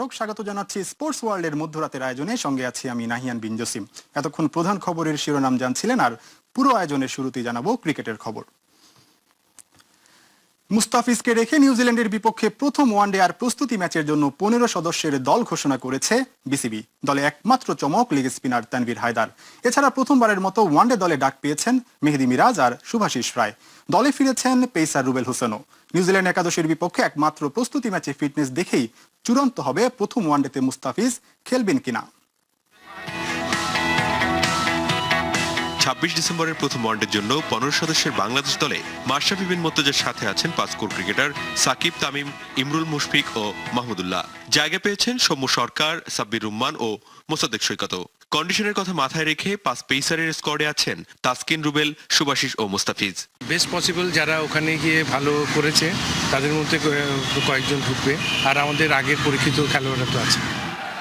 দর্শক, স্বাগত জানাচ্ছি স্পোর্টস ওয়ার্ল্ডের মধ্যরাতের আয়োজনে। সঙ্গে আছি আমি নাহিয়ান বিন জসিম। এতক্ষণ প্রধান খবরের শিরোনাম জানছিলেন আর পুরো আয়োজনের শুরুতেই জানাব ক্রিকেটের খবর। মুস্তাফিজকে রেখে নিউজিল্যান্ডের বিপক্ষে প্রথম ওয়ানডে আর প্রস্তুতি ম্যাচের জন্য পনেরো সদস্যের দল ঘোষণা করেছে বিসিবি। দলে একমাত্র চমক লেগ স্পিনার তানভীর হায়দার। এছাড়া প্রথমবারের মতো ওয়ানডে দলে ডাক পেয়েছেন মেহেদি মিরাজ আর শুভাশিস রায়। দলে ফিরেছেন পেসার রুবেল হোসেনও। নিউজিল্যান্ড একাদশের বিপক্ষে একমাত্র প্রস্তুতি ম্যাচে ফিটনেস দেখেই চূড়ান্ত হবে প্রথম ওয়ানডেতে মুস্তাফিজ খেলবেন কিনা। ছাব্বিশ ডিসেম্বরের প্রথম ওয়ানডের জন্য পনেরো সদস্যের বাংলাদেশ দলে মাশরাফি বিন মর্তজার সাথে আছেন পাঁচ কোর ক্রিকেটার সাকিব, তামিম, ইমরুল মুশফিক ও মাহমুদুল্লাহ। জায়গা পেয়েছেন সৌম্য সরকার, সাব্বির রুম্মান ও মোসাদ্দেক সৈকত কন্ডিশনের কথা মাথায় রেখে পাঁচ পেসারের স্কোয়াডে আছেন তাসকিন রুবেল সুভাশিস ও মুস্তাফিজ। বেস্ট পসিবল যারা ওখানে গিয়ে ভালো করেছে তাদের মধ্যে কয়েকজন ঢুকবে। আর আমাদের আগের পরীক্ষিত খেলোয়াড়রা তো আছে।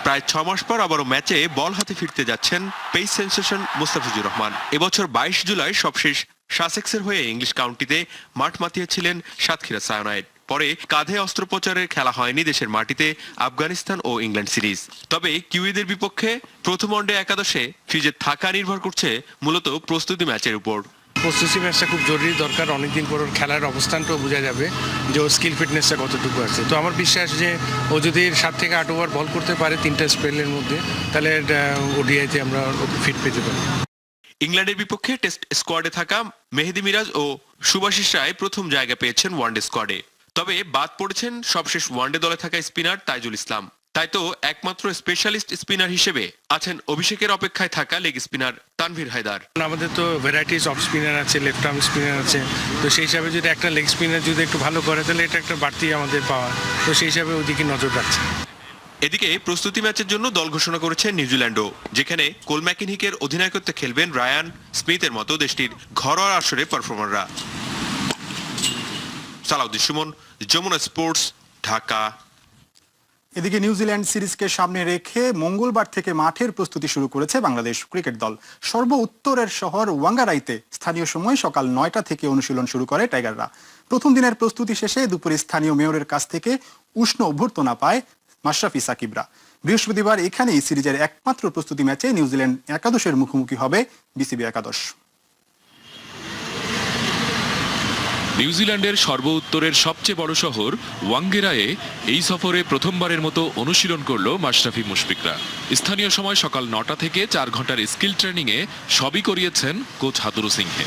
প্রায় ছ মাস পর আবারও ম্যাচে বল হাতে ফিরতে যাচ্ছেন পেস সেন্সেশন মুস্তাফিজুর রহমান। এবছর বাইশ জুলাই সবশেষ সাসেক্সের হয়ে ইংলিশ কাউন্টিতে মাঠ মাতিয়েছিলেন সাতক্ষীরা সায়োনাইড পরে কাঁধে অস্ত্রোপচারের খেলা হয়নি দেশের মাটিতে আফগানিস্তান ও ইংল্যান্ড সিরিজ। তবে কিউইদের বিপক্ষে প্রথম ওয়ানডে একাদশে ফিজে থাকা নির্ভর করছে মূলত প্রস্তুতি ম্যাচের উপর। প্রস্তুতি ম্যাচটা খুব জরুরি দরকার অনেকদিন পর ওর খেলার অবস্থানটাও বোঝা যাবে যে ওর স্কিল ফিটনেসটা কতটুকু আছে। তো আমার বিশ্বাস যে ও যদি সাত থেকে আট ওভার বল করতে পারে তিনটা স্পেলের মধ্যে তাহলে ওডিআইতে আমরা ওকে ফিট পেতে পারি। ইংল্যান্ডের বিপক্ষে টেস্ট স্কোয়াডে থাকা মেহেদি মিরাজ ও সুভাশিস রায় প্রথম জায়গা পেয়েছেন ওয়ানডে স্কোয়াডে তবে বাদ পড়েছেন সবশেষ ওয়ানডে দলে থাকা স্পিনার তাইজুল ইসলাম। তাই তো একমাত্র স্পেশালিস্ট স্পিনার হিসেবে আছেন অভিষেকের অপেক্ষায় থাকা লেগ স্পিনার তানভীর হায়দার। আমাদের তো ভ্যারাইটিস অফ স্পিনার আছে লেফট আর্ম স্পিনার আছে। তো সেই হিসাবে যদি একটা লেগ স্পিনার যদি একটু ভালো করে তাহলে এটা একটা বাড়তি আমাদের পাওয়া তো সেই হিসাবে ওদিকে নজর রাখছে। এদিকে প্রস্তুতি ম্যাচের জন্য দল ঘোষণা করেছে নিউজিল্যান্ডও যেখানে কোল ম্যাকিনহিকের অধিনায়কত্বে খেলবেন রায়ান স্মিথের মতো দেশটির ঘরোয়া আসরে পারফর্মাররা সালাউদ্দিন সুমন, যমুনা স্পোর্টস, ঢাকা। এদিকে নিউজিল্যান্ড সিরিজকে সামনে রেখে মঙ্গলবার থেকে মাঠের প্রস্তুতি শুরু করেছে বাংলাদেশ ক্রিকেট দল। সর্ব উত্তরের শহর ওয়াঙ্গারাইতে স্থানীয় সময় সকাল নয়টা থেকে অনুশীলন শুরু করে টাইগাররা। প্রথম দিনের প্রস্তুতি শেষে দুপুরে স্থানীয় মেয়রের কাছ থেকে উষ্ণ অভ্যর্থনা পায় মাশরাফি সাকিবরা। বৃহস্পতিবার এখানেই সিরিজের একমাত্র প্রস্তুতি ম্যাচে নিউজিল্যান্ড একাদশের মুখোমুখি হবে বিসিবি একাদশ। নিউজিল্যান্ডের সর্ব উত্তরের সবচেয়ে বড় শহর, ওয়াঙ্গেরায়ে এই সফরে প্রথমবারের মতো অনুশীলন করল মাশরাফি মুশফিকরা। স্থানীয় সময় সকাল নটা থেকে চার ঘণ্টার স্কিল ট্রেনিংয়ে সবই করিয়েছেন কোচ হাতুরু সিংহে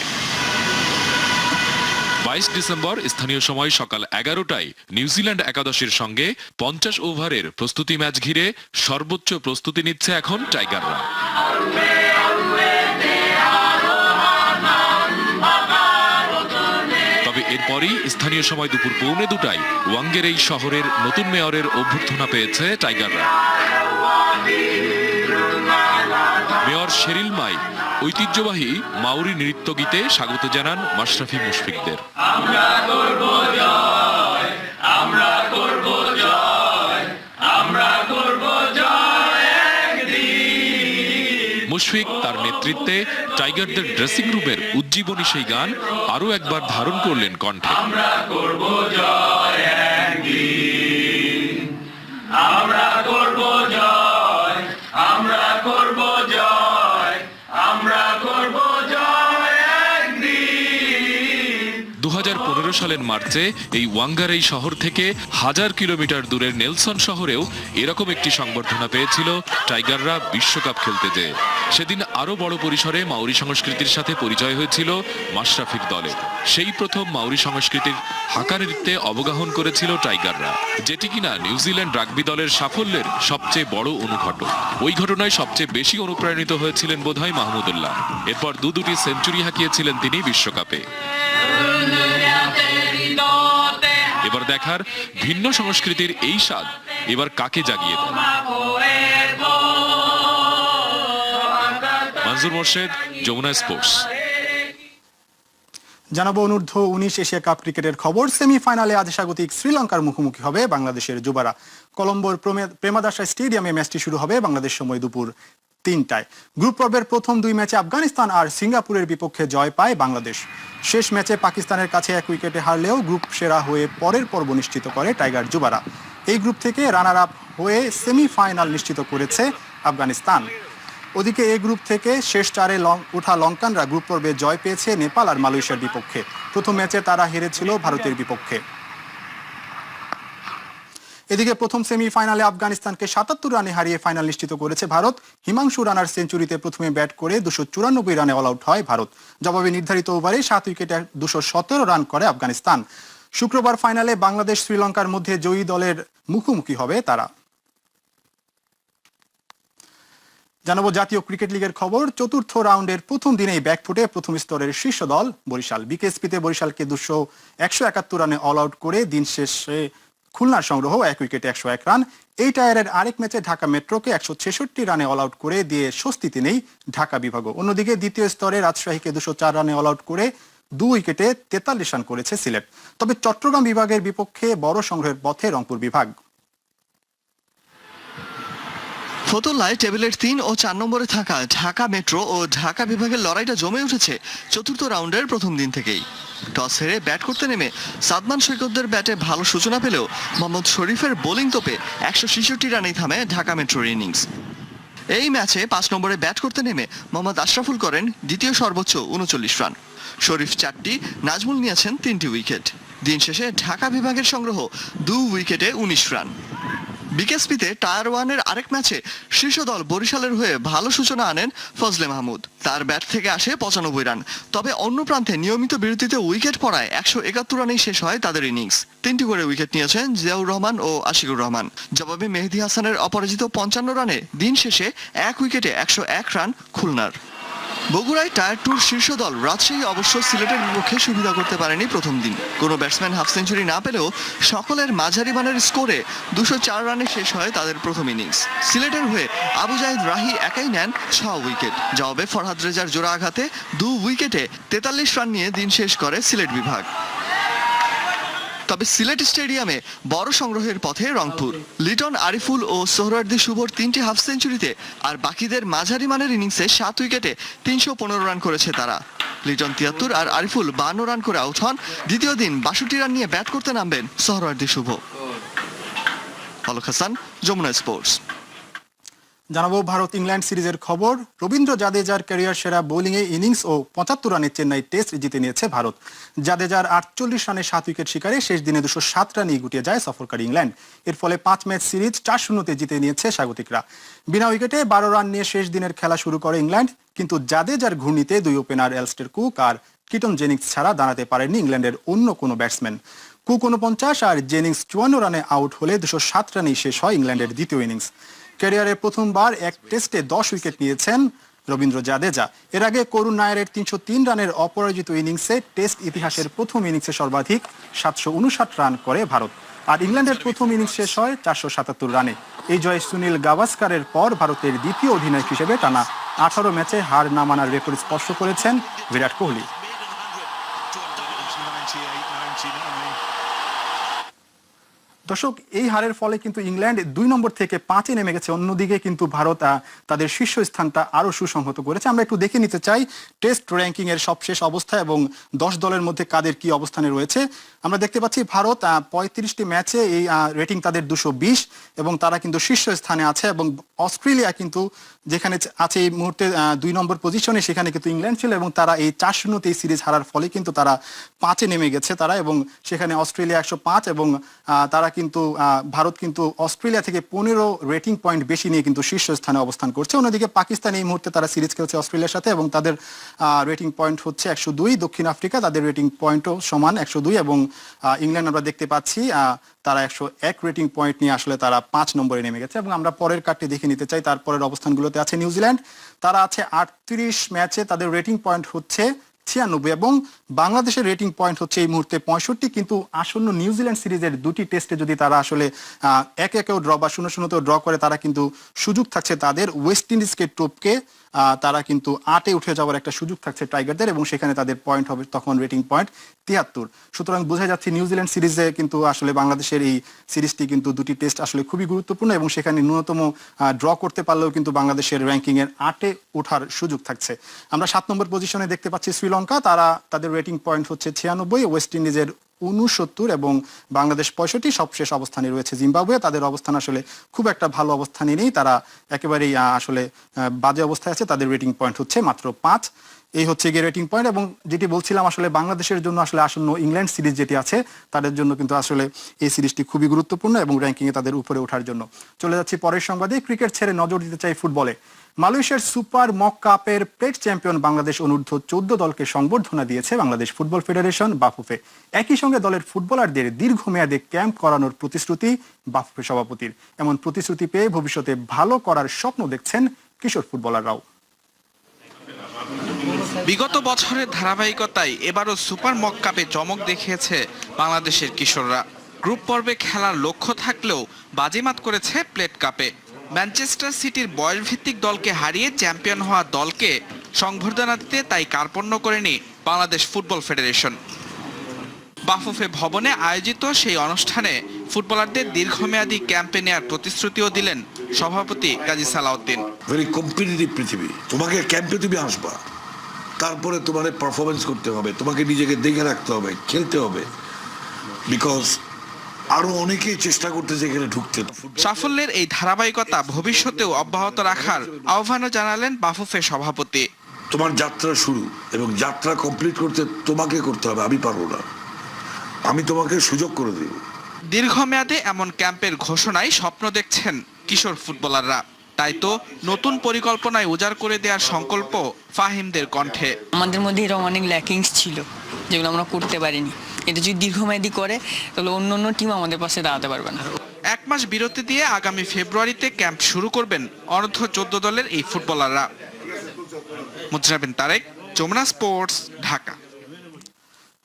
বাইশ ডিসেম্বর স্থানীয় সময় সকাল এগারোটায় নিউজিল্যান্ড একাদশের সঙ্গে পঞ্চাশ ওভারের প্রস্তুতি ম্যাচ ঘিরে সর্বোচ্চ প্রস্তুতি নিচ্ছে এখন টাইগাররা। এরপরই স্থানীয় সময় দুপুর পৌনে দুটায় ওয়াঙ্গের এই শহরের নতুন মেয়রের অভ্যর্থনা পেয়েছে টাইগাররা। মেয়র শেরিল মাই, ঐতিহ্যবাহী মাউরি নৃত্য গীতে স্বাগত জানান মাশরাফি মুশফিকদের। মুশফিক তার নেতৃত্বে টাইগারদের ড্রেসিং রুমের উজ্জীবনী সেই গান আরও একবার ধারণ করলেন কণ্ঠে। দু সালের মার্চে এই ওয়াঙ্গারাই শহর থেকে হাজার কিলোমিটার দূরের নেলসন শহরেও এরকম একটি সংবর্ধনা পেয়েছিল টাইগাররা বিশ্বকাপ খেলতে যেয়ে সেদিন আরও বড় পরিসরে মাউরি সংস্কৃতির সাথে পরিচয় হয়েছিল মাশরাফির দলে। সেই প্রথম মাউরি সংস্কৃতির হাঁকা নৃত্যে অবগাহন করেছিল টাইগাররা, যেটি কিনা নিউজিল্যান্ড রাগবি দলের সাফল্যের সবচেয়ে বড় অনুঘটক। ওই ঘটনায় সবচেয়ে বেশি অনুপ্রাণিত হয়েছিলেন বোধহয় মাহমুদুল্লাহ এরপর দু দুটি সেঞ্চুরি হাঁকিয়েছিলেন তিনি বিশ্বকাপে। এবার দেখার ভিন্ন সংস্কৃতির এই স্বাদ এবার কাকে জাগিয়ে দেয়? মোর্শেদ, যমুনা স্পোর্টস। জানাব অনূর্ধ্ব উনিশ এশিয়া কাপ ক্রিকেটের খবর। সেমিফাইনালে আজ স্বাগতিক শ্রীলঙ্কার মুখোমুখি হবে বাংলাদেশের যুবারা। কলম্বোর প্রেমে- প্রেমাদাসা স্টেডিয়ামে ম্যাচটি শুরু হবে বাংলাদেশ সময় দুপুর তিনটায়। গ্রুপ পর্বের প্রথম দুই ম্যাচে আফগানিস্তান আর সিঙ্গাপুরের বিপক্ষে জয় পায় বাংলাদেশ। শেষ ম্যাচে পাকিস্তানের কাছে এক উইকেটে হারলেও গ্রুপ সেরা হয়ে পরের পর্ব নিশ্চিত করে টাইগার যুবারা। এই গ্রুপ থেকে রানার আপ হয়ে সেমিফাইনাল নিশ্চিত করেছে আফগানিস্তান। ওদিকে এই গ্রুপ থেকে শেষ চারে লং- ওঠা লঙ্কানরা গ্রুপ পর্বে জয় পেয়েছে নেপাল আর মালয়েশিয়ার বিপক্ষে। প্রথম ম্যাচে তারা হেরেছিল ভারতের বিপক্ষে। এদিকে প্রথম সেমিফাইনালে আফগানিস্তানকে সাতাত্তর রানে হারিয়ে ফাইনাল নিশ্চিত করেছে ভারত। হিমাংশু রানার সেঞ্চুরিতে প্রথমে ব্যাট করে দুশো চুরানব্বই রানে অল আউট হয় ভারত। জবাবে নির্ধারিত ওভারে সাত উইকেটে দুশো সতেরো রান করে আফগানিস্তান। শুক্রবার ফাইনালে বাংলাদেশ শ্রীলঙ্কার মধ্যে জয়ী দলের মুখোমুখি হবে তারা। জানাব জাতীয় ক্রিকেট লিগের খবর। চতুর্থ রাউন্ডের প্রথম দিনেই ব্যাকফুটে প্রথম স্তরের শীর্ষ দল বরিশাল। বিকেএসপিতে বরিশালকে দুশো একশো একাত্তর রানে অল আউট করে দিন শেষে খুলনার সংগ্রহ এক উইকেটে একশো এক রান। এই টায়ারের আরেক ম্যাচে ঢাকা মেট্রোকে একশো ছেষট্টি রানে অল আউট করে দিয়ে স্বস্তিতে নেই ঢাকা বিভাগ অন্যদিকে দ্বিতীয় স্তরে রাজশাহীকে দুশো চার রানে অল আউট করে দু উইকেটে তেতাল্লিশ রান করেছে সিলেট। তবে চট্টগ্রাম বিভাগের বিপক্ষে বড় সংগ্রহের পথে রংপুর বিভাগ। ফতুল্লায় টেবিলের তিন ও চার নম্বরে থাকা ঢাকা মেট্রো ও ঢাকা বিভাগের লড়াইটা জমে উঠেছে চতুর্থ রাউন্ডের প্রথম দিন থেকেই। টস হেরে ব্যাট করতে নেমে সাদমান সৈকতদের ব্যাটে ভালো সূচনা পেলেও মোহাম্মদ শরীফের বোলিং তোপে একশো ছেষট্টি রানেই থামে ঢাকা মেট্রোর ইনিংস। এই ম্যাচে পাঁচ নম্বরে ব্যাট করতে নেমে মোহাম্মদ আশরাফুল করেন দ্বিতীয় সর্বোচ্চ উনচল্লিশ রান। শরীফ চারটি, নাজমুল নিয়েছেন তিনটি উইকেট। দিন শেষে ঢাকা বিভাগের সংগ্রহ দু উইকেটে উনিশ রান। বিকেএসপিতে টায়ার ওয়ানের আরেক ম্যাচে শীর্ষ দল বরিশালের হয়ে ভালো সূচনা আনেন ফজলে মাহমুদ। তার ব্যাট থেকে আসে পঁচানব্বই রান। তবে অন্য প্রান্তে নিয়মিত বিরতিতে উইকেট পড়ায় একশো একাত্তর রানেই শেষ হয় তাদের ইনিংস। তিনটি করে উইকেট নিয়েছেন জিয়াউর রহমান ও আশিকুর রহমান। জবাবে মেহেদি হাসানের অপরাজিত পঞ্চান্ন রানে দিন শেষে এক উইকেটে একশো এক রান খুলনার। বগুড়ায় টায়ার টুর শীর্ষ দল রাজশাহী অবশ্য সিলেটের বিপক্ষে সুবিধা করতে পারেনি প্রথম দিন। কোনো ব্যাটসম্যান হাফ সেঞ্চুরি না পেলেও সকলের মাঝারি মানের স্কোরে দুশো চার রানে শেষ হয় তাদের প্রথম ইনিংস সিলেটের হয়ে আবু জাহিদ রাহি একাই নেন ছ উইকেট জবাবে ফরহাদ রেজার জোড়া আঘাতে দু উইকেটে তেতাল্লিশ রান নিয়ে দিন শেষ করে সিলেট বিভাগ। তবে সিলেট স্টেডিয়ামে বড় সংগ্রহের পথে রংপুর। লিটন, আরিফুল ও সোহরার্দি শুভর তিনটি হাফ সেঞ্চুরিতে আর বাকিদের মাঝারি মানের ইনিংসে সাত উইকেটে তিনশো পনেরো রান করেছে তারা। লিটন তিয়াত্তর আর আরিফুল বান্ন রান করে আউট হন। দ্বিতীয় দিন বাষট্টি রান নিয়ে ব্যাট করতে নামবেন সোহরার্দি শুভ। অলক হাসান, যমুনা স্পোর্টস। জানাব ভারত ইংল্যান্ড সিরিজের খবর। রবীন্দ্র জাদেজার ক্যারিয়ার সেরা বোলিংয়ে ইনিংস ও পঁচাত্তর রানে চেন্নাই টেস্ট জিতে নিয়েছে ভারত। জাদেজার আটচল্লিশ রানে সাত উইকেট শিকারে শেষ দিনে দুশো সাত রানেই গুটিয়ে যায় সফরকারী ইংল্যান্ড। এর ফলে পাঁচ ম্যাচ সিরিজ চার শূন্যতে জিতে নিয়েছে স্বাগতিকরা। বিনা উইকেটে বারো রান নিয়ে শেষ দিনের খেলা শুরু করে ইংল্যান্ড, কিন্তু জাদেজার ঘূর্ণিতে দুই ওপেনার এলস্টের কুক আর কিটন জেনিংস ছাড়া দাঁড়াতে পারেননি ইংল্যান্ডের অন্য কোনো ব্যাটসম্যান। কুক উনপঞ্চাশ আর জেনিংস চুয়ান্ন রানে আউট হলে দুশো সাত রানেই শেষ হয় ইংল্যান্ডের দ্বিতীয় ইনিংস। ক্যারিয়ারে প্রথমবার এক টেস্টে দশ উইকেট নিয়েছেন রবীন্দ্র জাদেজা। এর আগে করুণ নায়ারের তিনশো তিন রানের অপরাজিত ইনিংসে টেস্ট ইতিহাসের প্রথম ইনিংসে সর্বাধিক সাতশো উনষাট রান করে ভারত। আর ইংল্যান্ডের প্রথম ইনিংস শেষ হয় চারশো সাতাত্তর রানে। এই জয়ে সুনীল গাভাস্কারের পর ভারতের দ্বিতীয় অধিনায়ক হিসেবে টানা আঠারো ম্যাচে হার না মানার রেকর্ড স্পর্শ করেছেন বিরাট কোহলি। দর্শক, এই হারের ফলে কিন্তু ইংল্যান্ড দুই নম্বর থেকে পাঁচে নেমে গেছে। অন্যদিকে কিন্তু ভারত তাদের শীর্ষ স্থানটা আরও সুসংহত করেছে। আমরা একটু দেখে নিতে চাই টেস্ট র্যাঙ্কিং এর সবশেষ অবস্থা এবং দশ দলের মধ্যে কাদের কি অবস্থানে রয়েছে। আমরা দেখতে পাচ্ছি ভারত পঁয়ত্রিশটি ম্যাচে এই রেটিং তাদের দুশো বিশ এবং তারা কিন্তু শীর্ষ স্থানে আছে এবং অস্ট্রেলিয়া কিন্তু যেখানে আছে এই মুহূর্তে দুই নম্বর পজিশনে, সেখানে কিন্তু ইংল্যান্ড ছিল এবং তারা এই চার শূন্যতে এই সিরিজ হারার ফলে কিন্তু তারা পাঁচে নেমে গেছে তারা এবং সেখানে অস্ট্রেলিয়া একশো পাঁচ এবং তারা কিন্তু আহ, ভারত কিন্তু অস্ট্রেলিয়া থেকে পনেরো রেটিং পয়েন্ট বেশি নিয়ে কিন্তু শীর্ষস্থানে অবস্থান করছে। অন্যদিকে পাকিস্তান এই মুহূর্তে তারা সিরিজ খেলছে অস্ট্রেলিয়ার সাথে এবং তাদের রেটিং পয়েন্ট হচ্ছে একশো দুই। দক্ষিণ আফ্রিকা তাদের রেটিং পয়েন্টও সমান একশো দুই এবং ইংল্যান্ড আমরা দেখতে পাচ্ছি তারা একশো এক রেটিং পয়েন্ট নিয়ে আসলে তারা পাঁচ নম্বরে নেমে গেছে এবং আমরা পরের কার্ডটি দেখে নিতে চাই। তারপরের অবস্থানগুলোতে আছে নিউজিল্যান্ড। তারা আছে আটত্রিশ ম্যাচে তাদের রেটিং পয়েন্ট হচ্ছে ছিয়ানব্বই এবং বাংলাদেশের রেটিং পয়েন্ট হচ্ছে এই মুহূর্তে পঁয়ষট্টি, কিন্তু আসন্ন নিউজিল্যান্ড সিরিজের দুটি টেস্টে যদি তারা আসলে এক একেও ড্র বা শূন্য শূন্যতেও ড্র করে, তারা কিন্তু সুযোগ থাকছে তাদের ওয়েস্ট ইন্ডিজকে টপকে তারা কিন্তু আটে উঠে যাওয়ার একটা সুযোগ থাকছে টাইগারদের এবং সেখানে তাদের পয়েন্ট হবে তখন রেটিং পয়েন্ট তিয়াত্তর। সুতরাং বোঝা যাচ্ছে নিউজিল্যান্ড সিরিজে কিন্তু আসলে বাংলাদেশের এই সিরিজটি কিন্তু দুটি টেস্ট আসলে খুবই গুরুত্বপূর্ণ এবং সেখানে ন্যূনতম ড্র করতে পারলেও কিন্তু বাংলাদেশের র্যাঙ্কিং এর আটে ওঠার সুযোগ থাকছে। আমরা সাত নম্বর পজিশনে দেখতে পাচ্ছি তারা তাদের রেটিং পয়েন্ট হচ্ছে ছিয়ানব্বই ওয়েস্ট ইন্ডিজের উনসত্তর এবং বাংলাদেশ পঁয়ষট্টি সবশেষ অবস্থানে রয়েছে জিম্বাবুয়ে। তাদের অবস্থান আসলে খুব একটা ভালো অবস্থানে নেই। তারা একেবারেই আসলে বাজে অবস্থায় আছে। তাদের রেটিং পয়েন্ট হচ্ছে মাত্র পাঁচ। এই হচ্ছে গিয়ে রেটিং পয়েন্ট এবং যেটি বলছিলাম আসলে বাংলাদেশের জন্য আসলে আসন্ন ইংল্যান্ড সিরিজ যেটি আছে, তাদের জন্য কিন্তু আসলে এই সিরিজটি খুবই গুরুত্বপূর্ণ এবং র্যাঙ্কিংয়ে তাদের উপরে ওঠার জন্য। চলে যাচ্ছি পরের সংবাদে। ক্রিকেট ছেড়ে নজর দিতে চাই ফুটবলে মালয়েশিয়ার সুপার মক কাপের প্লেট চ্যাম্পিয়ন বাংলাদেশ অনূর্ধ্ব চোদ্দ দলকে সংবর্ধনা দিয়েছে বাংলাদেশ ফুটবল ফেডারেশন বাফুফে। একই সঙ্গে দলের ফুটবলারদের দীর্ঘমেয়াদে ক্যাম্প করানোর প্রতিশ্রুতি বাফুফে সভাপতির। এমন প্রতিশ্রুতি পেয়ে ভবিষ্যতে ভালো করার স্বপ্ন দেখছেন কিশোর ফুটবলাররাও বিগত বছরের ধারাবাহিকতায় এবারও সুপার মক কাপে চমক দেখিয়েছে বাংলাদেশের কিশোররা। গ্রুপ পর্বে খেলার লক্ষ্য থাকলেও বাজিমাত করেছে প্লেট কাপে। ম্যানচেস্টার সিটির বয়সভিত্তিক দলকে হারিয়ে চ্যাম্পিয়ন হওয়া দলকে সংবর্ধনা দিতে তাই কার্পণ্য করেনি বাংলাদেশ ফুটবল ফেডারেশন। বাফুফে ভবনে আয়োজিত সেই অনুষ্ঠানে ফুটবলারদের দীর্ঘমেয়াদী ক্যাম্পে নেওয়ার প্রতিশ্রুতিও দিলেন সভাপতি কাজী সালাউদ্দিন। ভেরি কম্পিটিটিভ পৃথিবী। তোমাকে ক্যাম্পে তুমি আসবা। তারপরে তোমার পারফরমেন্স করতে হবে তোমাকে নিজেকে দেখে রাখতে হবে খেলতে হবে। বিকজ আরও অনেকেই চেষ্টা করতেছে এখানে ঢুকতে। সাফল্যের এই ধারাবাহিকতা ভবিষ্যতেও অব্যাহত রাখার আহ্বানও জানালেন বাফুফে সভাপতি। তোমার যাত্রা শুরু এবং যাত্রা কমপ্লিট করতে তোমাকে করতে হবে আমি পারব না। আমি তোমাকে সুযোগ করে দেব। দীর্ঘমেয়াদে এমন ক্যাম্পের ঘোষণায় স্বপ্ন দেখছেন কিশোর ফুটবলাররা। তাই তো নতুন পরিকল্পনায় উজাড় করে দেওয়ার সংকল্প ফাহিমদের কণ্ঠে। আমাদের মধ্যে এরকম অনেক ল্যাকিংস ছিল যেগুলো আমরা করতে পারিনি। এটা যদি দীর্ঘমেয়াদী করে তাহলে অন্য অন্য টিম আমাদের পাশে দাঁড়াতে পারবে না। এক মাস বিরতি দিয়ে আগামী ফেব্রুয়ারিতে ক্যাম্প শুরু করবেন অনূর্ধ্ব চোদ্দ দলের এই ফুটবলাররা। মুজরাবিন তারেক যমুনা স্পোর্টস ঢাকা।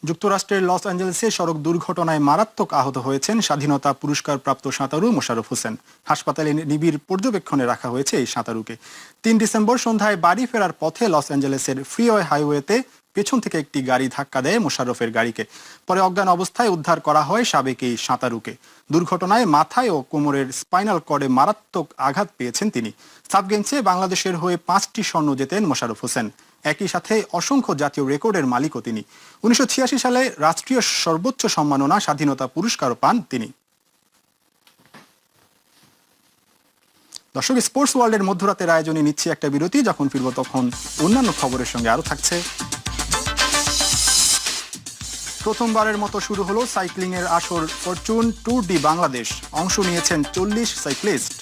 যুক্তরাষ্ট্রের লস অ্যাঞ্জেলেসে সড়ক দুর্ঘটনায় মারাত্মক আহত হয়েছেন স্বাধীনতা পুরস্কারপ্রাপ্ত সাঁতারু মোশারফ হোসেন। হাসপাতালে নিবিড় পর্যবেক্ষণে রাখা হয়েছে এই সাঁতারুকে। তিন ডিসেম্বর সন্ধ্যায় বাড়ি ফেরার পথে লস অ্যাঞ্জেলেসের ফ্রিওয়ে হাইওয়েতে পেছন থেকে একটি গাড়ি ধাক্কা দেয় মোশাররফের গাড়িকে। পরে অজ্ঞান অবস্থায় উদ্ধার করা হয় সাবেক এই সাঁতারুকে। দুর্ঘটনায় মাথায় ও কোমরের স্পাইনাল কর্ডে মারাত্মক আঘাত পেয়েছেন তিনি। সাব বাংলাদেশের হয়ে পাঁচটি স্বর্ণ জেতেন মোশাররফ হোসেন। একই সাথে অসংখ্য জাতীয় রেকর্ডের মালিকও তিনি। উনিশশো সালে রাষ্ট্রীয় সর্বোচ্চ সম্মাননা স্বাধীনতা পুরস্কারও পান তিনি। দর্শক, স্পোর্টস ওয়ার্ল্ডের মধ্যরাতের আয়োজনে নিচ্ছি একটা বিরতি, যখন ফিরবো তখন অন্যান্য খবরের সঙ্গে আরও থাকছে। প্রথমবারের মতো শুরু হলো সাইক্লিং এর আসর ফরচুন ট্যুর ডি বাংলাদেশ। অংশ নিয়েছেন চল্লিশ সাইক্লিস্ট।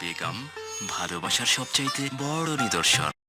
বেগম ভালোবাসার সবচাইতে বড় নিদর্শন।